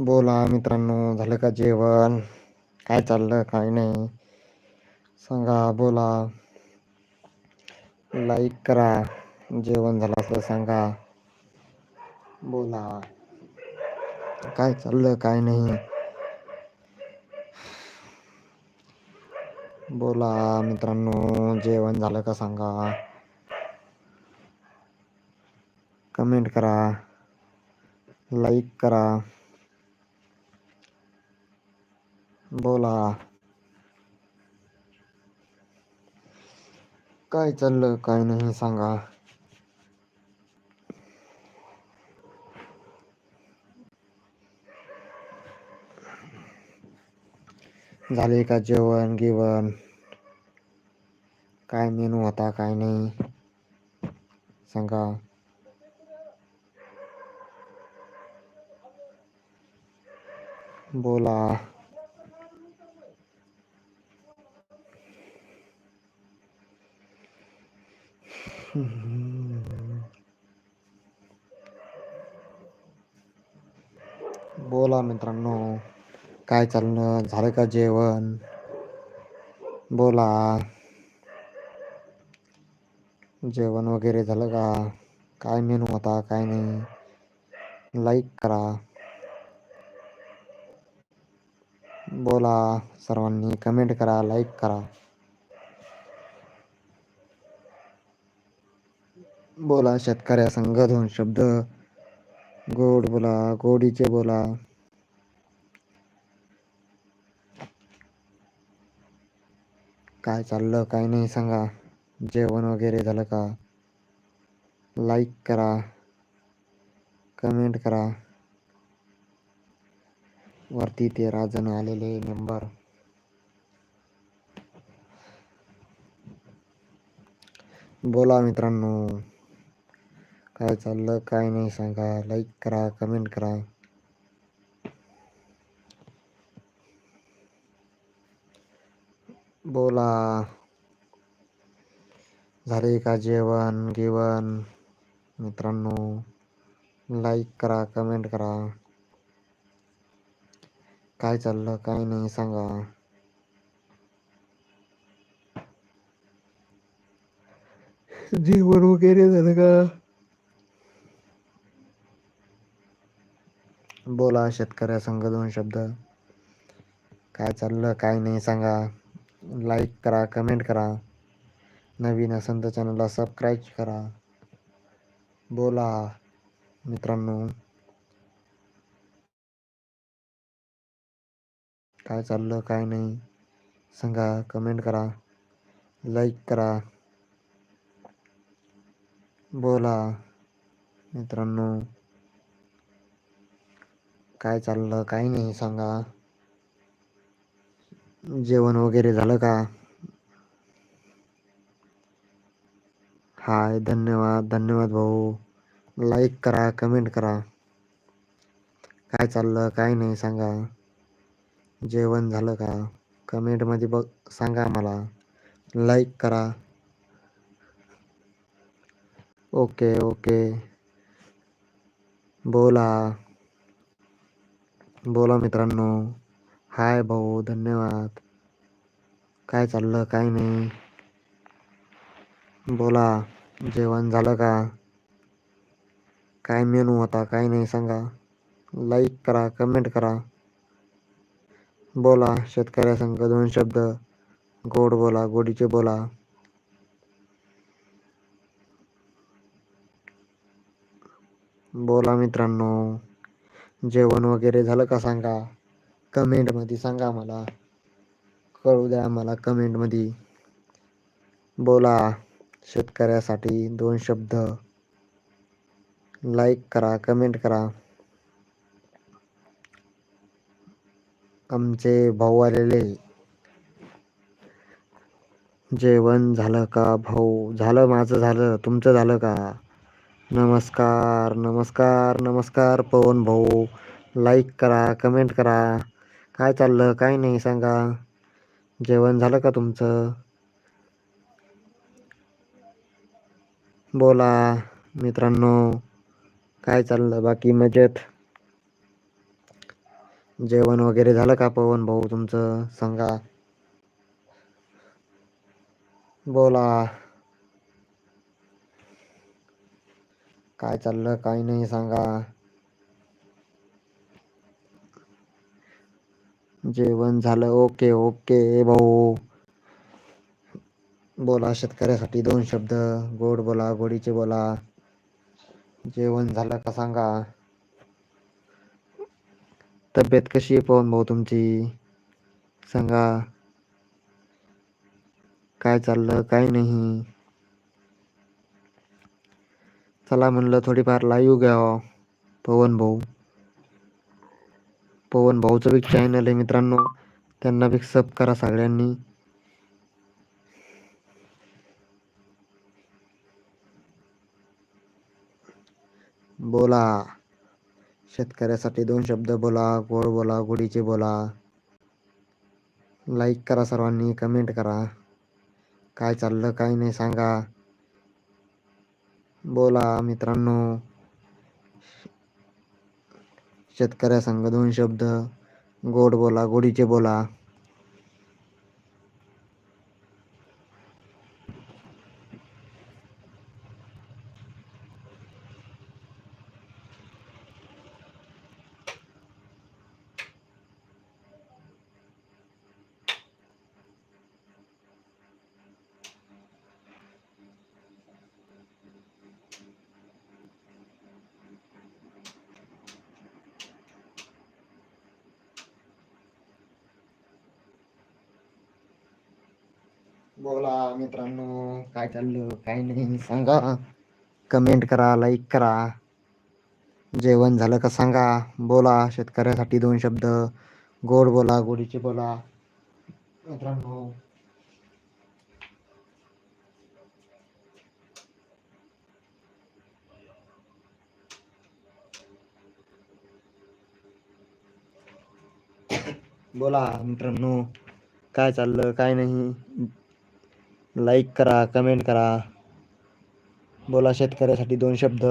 बोला मित्रांनो झालं का जेवण? काय चाललं काय नाही? सांगा बोला. लाईक करा. जेवण झालं असं सांगा. बोला. काय चाललं काय नाही? बोला मित्रांनो जेवण झालं का सांगा? कमेंट करा. लाईक करा. बोला. काय चाललं काय नाही सांगा. झाले का जेवण गिवण? काय मेनू होता काय नाही? सांगा. बोला. बोला मित्रांनो काय चाललं? झालं का जेवण? बोला. जेवण वगैरे झालं का? काय मेनू होता काय नाही? लाईक करा. बोला सर्वांनी कमेंट करा लाईक करा. बोला शेतकऱ्या संघ दोन शब्द. गोड बोला गोडीचे बोला. काय चाललं काय नाही सांगा. जेवण वगैरे झालं का? लाईक करा. कमेंट करा. वरती ते राजन आलेले मेंबर बोला मित्रांनो. काय चाललं काय नाही सांगा. लाईक करा कमेंट करा. बोला. झाले का जेवण गिवण मित्रांनो लाईक करा कमेंट करा. काय चाललं काय नाही सांगा. जेवण वगैरे झालं का? बोला शेतकऱ्या संघ दोन शब्द. काय चाललं काय नाही सांगा. लाईक करा कमेंट करा. नवीन असेल तर चॅनलला सबस्क्राईब करा. बोला मित्रांनो. काय चाललं काय नाही सांगा कमेंट करा. लाईक करा. बोला मित्रांनो. काय चाललं? काय नाही सांगा. जेवण वगैरे झालं का? हाय धन्यवाद धन्यवाद भाऊ. लाईक करा कमेंट करा. काय चाललं काय नाही सांगा. जेवण झालं का? कमेंटमध्ये बघ सांगा मला लाईक करा. Okay okay. बोला. बोला मित्रांनो. हाय भाऊ धन्यवाद. काय चाललं काय नाही? बोला जेवण झालं का? काय मेनू होता काय नाही सांगा. लाईक करा कमेंट करा. बोला शेतकऱ्या संघ दोन शब्द. गोड बोला गोडीचे बोला. बोला मित्रांनो. जेवण वगैरे झालं का सांगा? कमेंटमध्ये सांगा मला. कळू द्या मला कमेंटमध्ये. बोला शेतकऱ्यासाठी दोन शब्द. लाईक करा कमेंट करा. आमचे भाऊ आलेले. जेवण झालं का भाऊ? झालं माझं झालं. तुमचं झालं का? नमस्कार नमस्कार नमस्कार पवन भाऊ. लाईक करा कमेंट करा. काय चाललं? काय नाही सांगा. जेवण झालं का तुमचं? बोला मित्रांनो काय चाललं? बाकी मजेत? जेवण वगैरे झालं का पवन भाऊ तुमचं? सांगा. बोला. काय चाललं काही नाही सांगा. जेवण झालं ओके ओके भाऊ. बोला शेतकऱ्यासाठी दोन शब्द. गोड बोला गोडीचे बोला. जेवण झालं का सांगा. तब्येत कशी आहे पवन भाऊ तुमची? सांगा. काय चाललं काय नाही. चला म्हणलं थोडीफार लाईव्ह घ्यावं. पवन भाऊ. पवन भाऊचं बी चॅनल आहे मित्रांनो. त्यांना बी सब करा सगळ्यांनी. बोला. शेतकऱ्यासाठी दोन शब्द बोला गोड बोला गोडीचे बोला. लाईक करा सर्वांनी कमेंट करा. काय चाललं काय नाही सांगा. बोला मित्रांनो. शेतकऱ्या संघ दोन शब्द. गोड बोला गोडीचे बोला. बोला मित्रांनो काय चाललं? काय नाही सांगा. कमेंट करा लाईक करा. जेवण झालं का सांगा. बोला शेतकऱ्यासाठी दोन शब्द. गोड बोला गोडीचे बोला. मित्रांनो. बोला मित्रांनो काय चाललं काय नाही? लाईक करा कमेंट करा. बोला शेतकऱ्यासाठी दोन शब्द.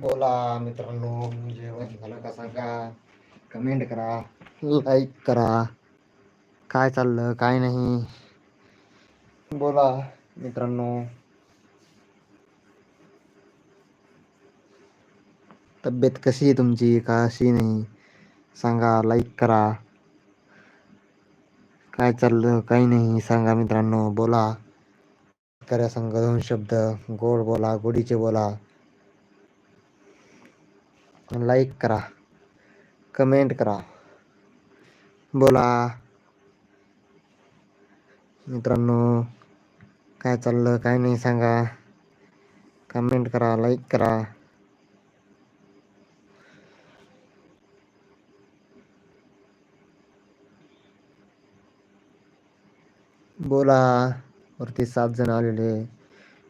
बोला मित्रांनो जेवण झालं का सांगा? कमेंट करा लाईक करा. काय चाललं? काय नाही. बोला मित्रांनो. तब्येत कशी आहे तुमची? का अशी नाही? सांगा लाईक करा. काय चाललं? काही नाही? सांगा मित्रांनो बोला. करा संघ दोन शब्द. गोड बोला गोडीचे बोला. लाईक करा. कमेंट करा. बोला. मित्रांनो काय चाललं काय नाही सांगा. कमेंट करा लाईक करा. बोला. वरती सात जण आलेले.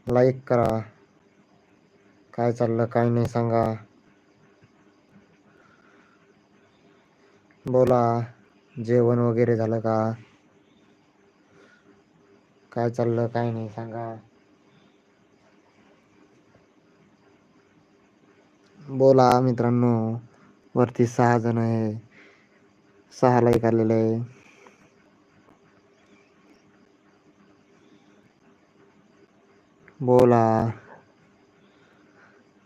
लाईक करा. काय चाललं काय नाही सांगा. बोला. जेवण वगैरे झालं का? काय चाललं काय नाही सांगा. बोला मित्रांनो वरती सहा जण आहे. सहा लाईक आलेले आहे. बोला.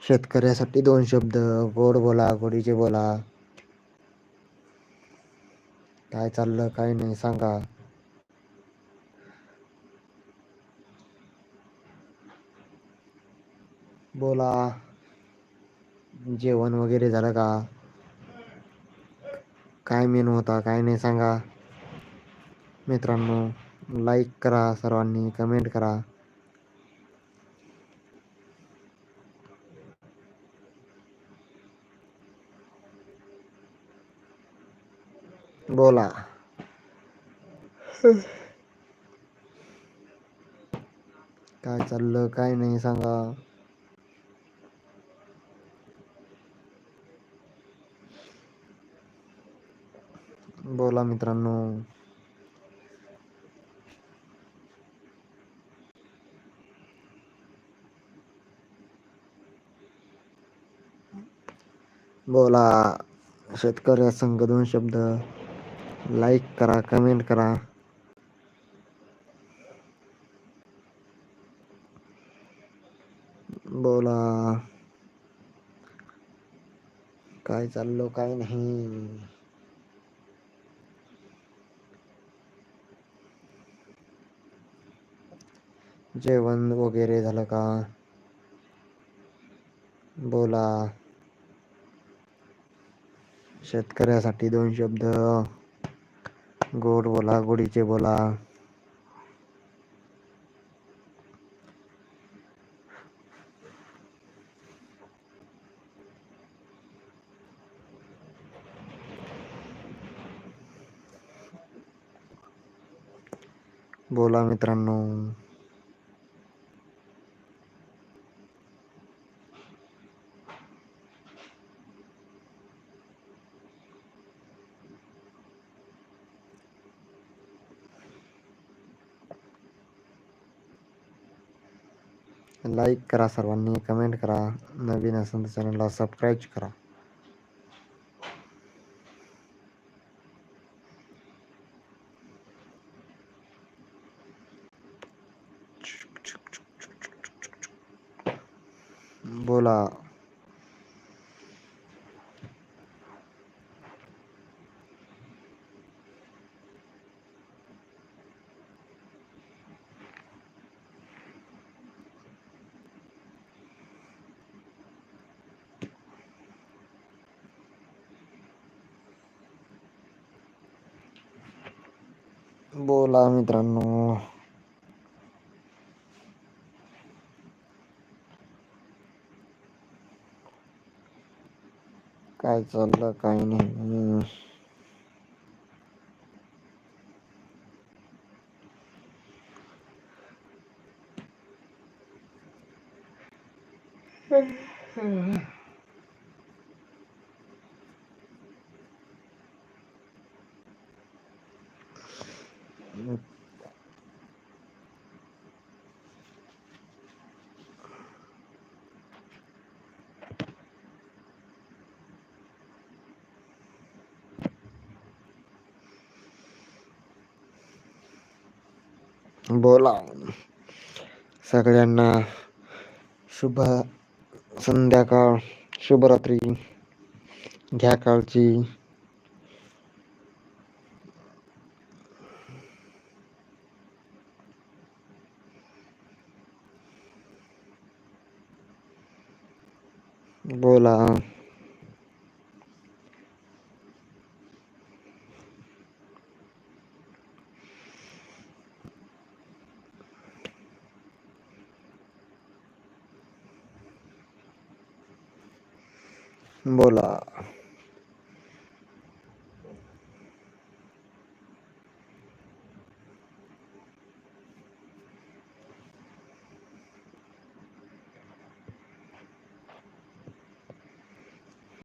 शेतकऱ्यासाठी दोन शब्द गोड बोला गोडीचे बोला. काय चाललं काय नाही सांगा. बोला. जेवण वगैरे झालं का? काय मेनू होता काय नाही सांगा. मित्रांनो लाईक करा सर्वांनी कमेंट करा. बोला. काय चाललं काय नाही सांगा. बोला मित्रांनो. बोला. शेतकऱ्या संघ दोन शब्द. लाईक करा कमेंट करा. बोला. काय चाललो काय नाही. जेवण वगैरे झालं का? बोला. शेतकऱ्यासाठी दोन शब्द. गोड बोला गोडीचे बोला. बोला मित्रांनो. लाईक करा सर्वांनी कमेंट करा. नवीन असेल तर चॅनलला सबस्क्राईब करा बोला बोला मित्रांनो. काय चाललं? काय नाही. बोला सगळ्यांना शुभ संध्याकाळ शुभरात्री घ्या काळजी बोला बोला.